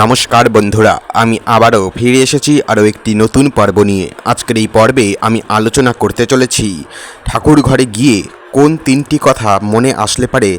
নমস্কার বন্ধুরা, আমি আবারও ফিরে এসেছি আরও একটি নতুন পর্ব নিয়ে। আজকের এই পর্বে আমি আলোচনা করতে চলেছি ঠাকুর ঘরে গিয়ে কোন তিনটি কথা মনে আসলে পারে,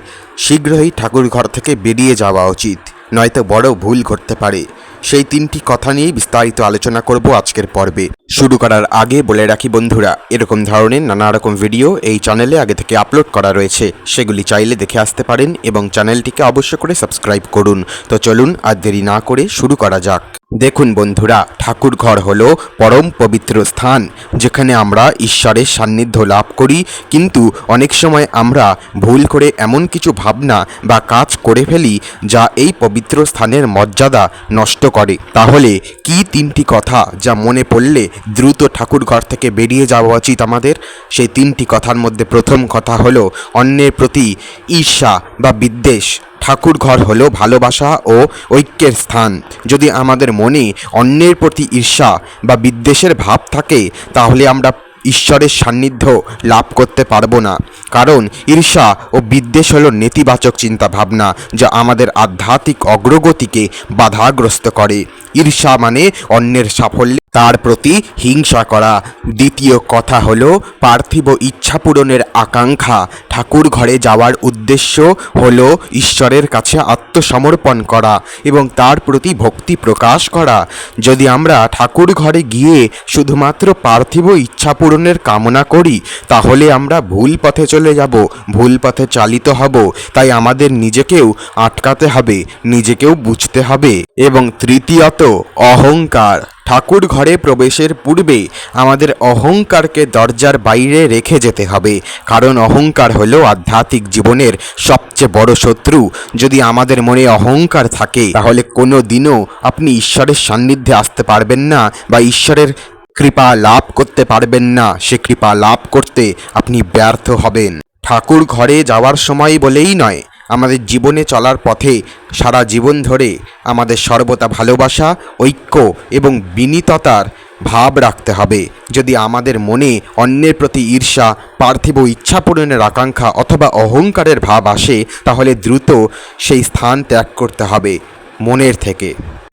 শীঘ্রই ঠাকুর ঘর থেকে বেরিয়ে যাওয়া উচিত, নয়তো বড় ভুল করতে পারে। সেই তিনটি কথা নিয়েই বিস্তারিত আলোচনা করব আজকের পর্বে। শুরু করার আগে বলে রাখি বন্ধুরা, এরকম ধরনের নানা রকম ভিডিও এই চ্যানেলে আগে থেকে আপলোড করা রয়েছে। সেগুলি চাইলে দেখে আসতে পারেন এবং চ্যানেলটিকে অবশ্য করে সাবস্ক্রাইব করুন। তো চলুন আর দেরি না করে শুরু করা যাক। দেখুন বন্ধুরা ঠাকুর ঘর হলো পরম পবিত্র স্থান, যেখানে আমরা ঈশ্বরের সান্নিধ্য লাভ করি। কিন্তু অনেক সময় আমরা ভুল করে এমন কিছু ভাবনা বা কাজ করে ফেলি, যা এই পবিত্র স্থানের মর্যাদা নষ্ট করে। তাহলে কি তিনটি কথা যা মনে পড়লে দ্রুত ঠাকুর ঘর থেকে বেরিয়ে যাওয়া উচিত আমাদের? সেই তিনটি কথার মধ্যে প্রথম কথা হলো, অন্যের প্রতি ঈর্ষা বা বিদ্বেষ। ঠাকুর ঘর হলো ভালোবাসা ও ঐক্যের স্থান। যদি আমাদের মনে অন্যের প্রতি ঈর্ষা বা বিদ্বেষের ভাব থাকে, তাহলে আমরা ঈশ্বরের সান্নিধ্য লাভ করতে পারব না। কারণ ঈর্ষা ও বিদ্বেষ হল নেতিবাচক চিন্তা ভাবনা যা আমাদের আধ্যাত্মিক অগ্রগতিকে বাধাগ্রস্ত করে। ঈর্ষা মানে অন্যের সাফল্যে তার প্রতি হিংসা করা। দ্বিতীয় কথা হলো, পার্থিব ইচ্ছা পূরণের আকাঙ্ক্ষা। ঠাকুর ঘরে যাওয়ার উদ্দেশ্য হলো ঈশ্বরের কাছে আত্মসমর্পণ করা এবং তার প্রতি ভক্তি প্রকাশ করা। যদি আমরা ঠাকুর ঘরে গিয়ে শুধুমাত্র পার্থিব ইচ্ছা পূরণের কামনা করি, তাহলে আমরা ভুল পথে চলে যাব, ভুল পথে চালিত হব। তাই আমাদের নিজেকেও আটকাতে হবে, নিজেকেও বুঝতে হবে। এবং তৃতীয়ত, অহংকার। ঠাকুর ঘরে প্রবেশের পূর্বে আমাদের অহংকারকে দরজার বাইরে রেখে যেতে হবে। কারণ অহংকার হলো আধ্যাত্মিক জীবনের সবচেয়ে বড় শত্রু। যদি আমাদের মনে অহংকার থাকে, তাহলে কোনো দিনও আপনি ঈশ্বরের সান্নিধ্যে আসতে পারবেন না বা ঈশ্বরের কৃপা লাভ করতে পারবেন না। সে কৃপা লাভ করতে আপনি ব্যর্থ হবেন। ঠাকুর ঘরে যাওয়ার সময় বলেই নয় আমাদের জীবনে চলার পথে সারা জীবন ধরে আমাদের সর্বদা ভালোবাসা, ঐক্য এবং বিনীততার ভাব রাখতে হবে। যদি আমাদের মনে অন্যের প্রতি ঈর্ষা, পার্থিব ইচ্ছা পূরণের আকাঙ্ক্ষা অথবা অহংকারের ভাব আসে, তাহলে দ্রুত সেই স্থান ত্যাগ করতে হবে মনের থেকে।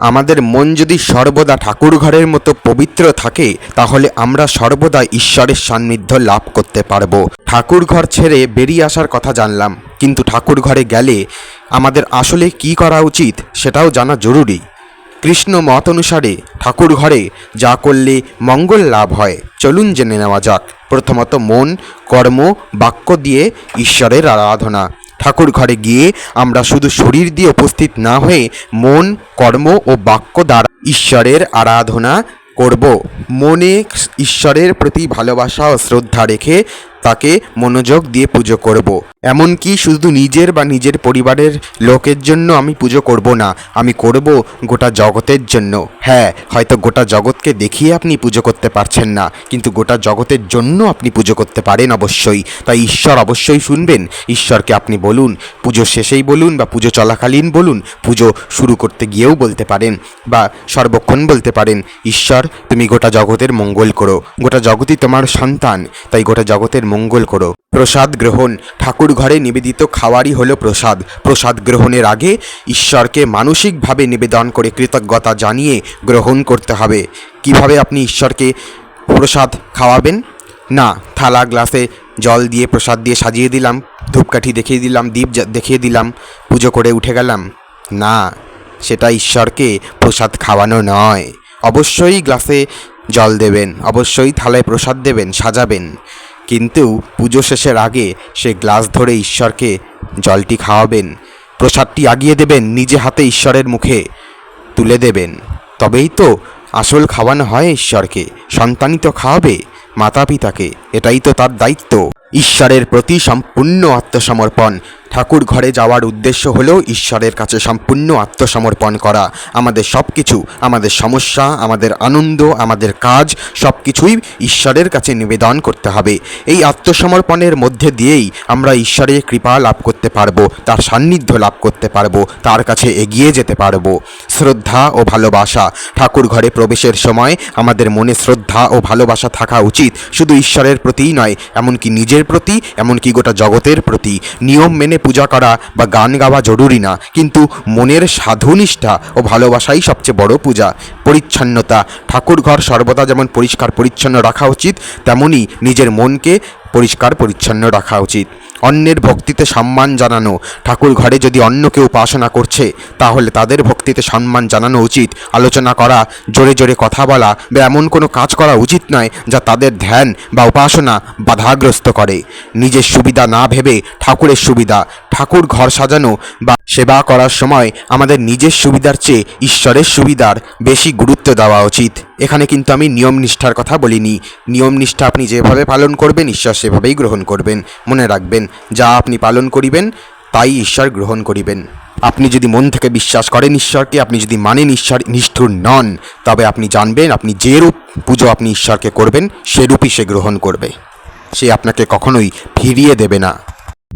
আমাদের মন যদি সর্বদা ঠাকুর ঘরের মতো পবিত্র থাকে, তাহলে আমরা সর্বদা ঈশ্বরের সান্নিধ্য লাভ করতে পারব। ঠাকুর ঘর ছেড়ে বেরিয়ে আসার কথা জানলাম। কিন্তু ঠাকুর ঘরে গেলে আমাদের আসলে কি করা উচিত সেটাও জানা জরুরি। কৃষ্ণ মত অনুসারে ঠাকুর ঘরে যা করলে মঙ্গল লাভ হয়। চলুন জেনে নেওয়া যাক। প্রথমত মন, কর্ম, বাক্য দিয়ে ঈশ্বরের আরাধনা। ঠাকুর ঘরে গিয়ে আমরা শুধু শরীর দিয়ে উপস্থিত না হয়ে মন, কর্ম ও বাক্য দ্বারা ঈশ্বরের আরাধনা করব। মনে ঈশ্বরের প্রতি ভালোবাসা ও শ্রদ্ধা রেখে তাকে মনোযোগ দিয়ে পুজো করব। এমনকি শুধু নিজের বা নিজের পরিবারের লোকের জন্য আমি পুজো করব না, আমি করব গোটা জগতের জন্য। হ্যাঁ হয়তো গোটা জগৎকে দেখিয়ে আপনি পুজো করতে পারছেন না, কিন্তু গোটা জগতের জন্য আপনি পুজো করতে পারেন অবশ্যই। তাই ঈশ্বর অবশ্যই শুনবেন। ঈশ্বরকে আপনি বলুন, পুজো শেষেই বলুন বা পুজো চলাকালীন বলুন, পুজো শুরু করতে গিয়েও বলতে পারেন বা সর্বক্ষণ বলতে পারেন, ঈশ্বর, তুমি গোটা জগতের মঙ্গল করো। গোটা জগতই তোমার সন্তান, তাই গোটা জগতের মঙ্গল করো। প্রসাদ গ্রহণ। ঠাকুর ঘরে নিবেদিত খাওয়ারই হলো প্রসাদ। প্রসাদ গ্রহণের আগে ঈশ্বরকে মানসিকভাবে নিবেদন করে কৃতজ্ঞতা জানিয়ে গ্রহণ করতে হবে। কীভাবে আপনি ঈশ্বরকে প্রসাদ খাওয়াবেন? না, থালা, গ্লাসে জল দিয়ে প্রসাদ দিয়ে সাজিয়ে দিলাম, ধূপকাঠি দেখিয়ে দিলাম, দীপ দেখিয়ে দিলাম, পুজো করে উঠে গেলাম। না, সেটা ঈশ্বরকে প্রসাদ খাওয়ানো নয়। অবশ্যই গ্লাসে জল দেবেন, অবশ্যই থালায় প্রসাদ দেবেন, সাজাবেন। কিন্তু পুজো শেষের আগে সে গ্লাস ধরে ঈশ্বরকে জলটি খাওয়াবেন, প্রসাদটি আগিয়ে দেবেন নিজে হাতে ঈশ্বরের মুখে তুলে দেবেন। তবেই তো আসল খাওয়ানো হয় ঈশ্বরকে, সন্তানই তো খাওয়াবে মাতা পিতাকে এটাই তো তার দায়িত্ব। ঈশ্বরের প্রতি সম্পূর্ণ আত্মসমর্পণ। ঠাকুর ঘরে যাওয়ার উদ্দেশ্য হলো ঈশ্বরের কাছে সম্পূর্ণ আত্মসমর্পণ করা। আমাদের সব কিছু আমাদের সমস্যা, আমাদের আনন্দ, আমাদের কাজ সব কিছুই ঈশ্বরের কাছে নিবেদন করতে হবে। এই আত্মসমর্পণের মধ্যে দিয়েই আমরা ঈশ্বরের কৃপা লাভ করতে পারব, তার সান্নিধ্য লাভ করতে পারব, তার কাছে এগিয়ে যেতে পারব। শ্রদ্ধা ও ভালোবাসা, ঠাকুর ঘরে প্রবেশের সময় আমাদের মনে শ্রদ্ধা ও ভালোবাসা থাকা উচিত। শুধু ঈশ্বরের প্রতিই নয়, এমনকি নিজের নিজের প্রতি, এমনকি গোটা জগতের প্রতি। নিয়ম মেনে পূজা করা বা গান গাওয়া জরুরি না, কিন্তু মনের সাধুনিষ্ঠা ও ভালোবাসাই সবচেয়ে বড় পূজা। পরিচ্ছন্নতা, ঠাকুরঘর সর্বদা যেমন পরিষ্কার পরিচ্ছন্ন রাখা উচিত তেমনই নিজের মনকে পরিষ্কার পরিচ্ছন্ন রাখা উচিত। অন্যের ভক্তিতে সম্মান জানানো। ঠাকুর ঘরে যদি অন্য কেউ উপাসনা করছে, তাহলে তাদের ভক্তিতে সম্মান জানানো উচিত। আলোচনা করা, জোরে জোরে কথা বলা, বা এমন কোনো কাজ করা উচিত নয় যা তাদের ধ্যান বা উপাসনা বাধাগ্রস্ত করে। নিজের সুবিধা না ভেবে ঠাকুরের সুবিধা। ঠাকুর ঘর সাজানো বা সেবা করার সময় আমাদের নিজের সুবিধার চেয়ে ঈশ্বরের সুবিধার বেশি গুরুত্ব দেওয়া উচিত। এখানে কিন্তু আমি নিয়ম নিষ্ঠার কথা বলিনি। নিয়ম নিষ্ঠা আপনি যেভাবে পালন করবেন, ঈশ্বর সেভাবেই গ্রহণ করবেন। মনে রাখবেন, যা আপনি পালন করিবেন, তাই ঈশ্বর গ্রহণ করিবেন। আপনি যদি মন থেকে বিশ্বাস করেন ঈশ্বরকে, আপনি যদি মানেন ঈশ্বর নিষ্ঠুর নন, তবে আপনি জানবেন, আপনি যে রূপ পুজো আপনি ঈশ্বরকে করবেন, সেরূপই সে গ্রহণ করবে। সে আপনাকে কখনোই ফিরিয়ে দেবে না।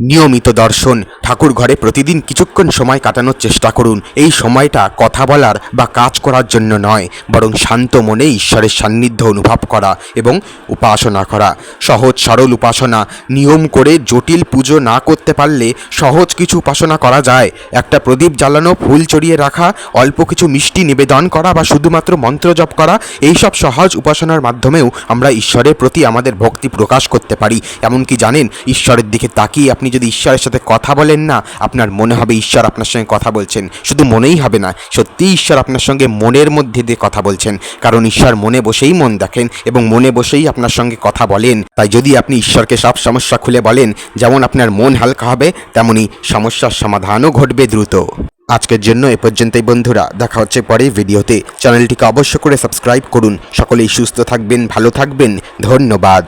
নিয়মিত দর্শন, ঠাকুর ঘরে প্রতিদিন কিছুক্ষণ সময় কাটানোর চেষ্টা করুন। এই সময়টা কথা বলার বা কাজ করার জন্য নয়, বরং শান্ত মনে ঈশ্বরের সান্নিধ্য অনুভব করা এবং উপাসনা করা। সহজ সরল উপাসনা, নিয়ম করে জটিল পুজো না করতে পারলে সহজ কিছু উপাসনা করা যায়। একটা প্রদীপ জ্বালানো, ফুল চড়িয়ে রাখা, অল্প কিছু মিষ্টি নিবেদন করা বা শুধুমাত্র মন্ত্র জপ করা এই সব সহজ উপাসনার মাধ্যমেও আমরা ঈশ্বরের প্রতি আমাদের ভক্তি প্রকাশ করতে পারি। এমনকি জানেন, ঈশ্বরের দিকে তাকিয়ে আপনি যদি ঈশ্বরের সাথে কথা বলেন না, আপনার মনে হবে ঈশ্বর আপনার সঙ্গে কথা বলছেন। শুধু মনেই হবে না, সত্যিই ঈশ্বর আপনার সঙ্গে মনের মধ্যে দিয়ে কথা বলছেন। কারণ ঈশ্বর মনে বসেই মন দেখেন এবং মনে বসেই আপনার সঙ্গে কথা বলেন। তাই যদি আপনি ঈশ্বরকে সব সমস্যা খুলে বলেন, যেমন আপনার মন হালকা হবে, তেমনি সমস্যার সমাধানও ঘটবে দ্রুত। আজকের জন্য এ পর্যন্তই বন্ধুরা, দেখা হচ্ছে পরে ভিডিওতে। চ্যানেলটিকে অবশ্য করে সাবস্ক্রাইব করুন। সকলেই সুস্থ থাকবেন, ভালো থাকবেন। ধন্যবাদ।